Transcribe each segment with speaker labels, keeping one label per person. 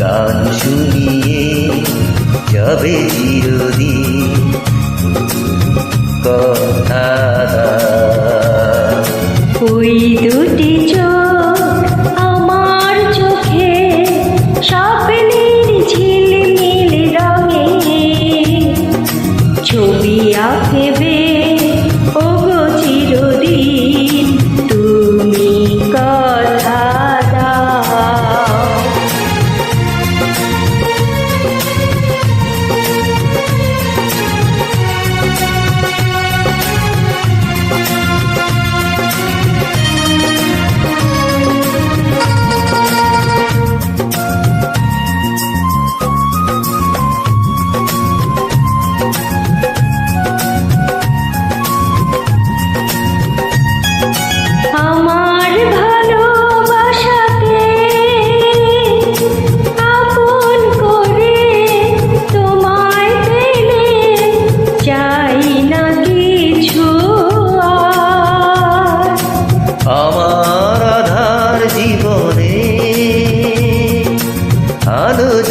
Speaker 1: গান শুনিয়ে যাবে চিরদিন কথা
Speaker 2: ওই দুটি চোখ আমার চোখে স্বপ্নের ঝিলমিল রঙে। ছবি আঁকবে, ওগো চিরদিন তুমি
Speaker 1: কা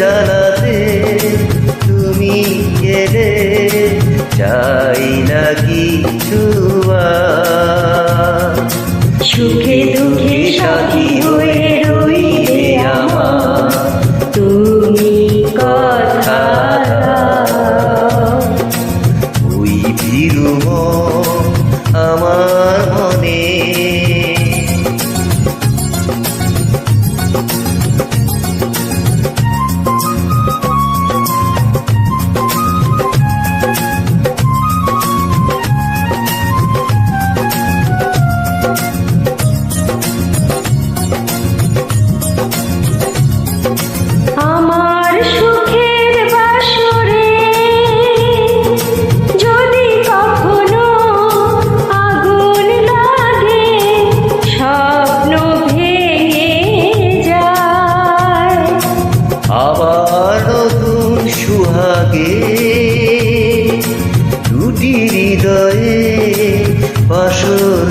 Speaker 1: জ্বালাতে তুমি এলে চাই না কিছু।
Speaker 2: সুখে দুঃখে সাথী হয়ে রইলে আমার তুমি কথা
Speaker 1: ওই বিরুম আমার মনে দুটি হৃদয়ে বাসর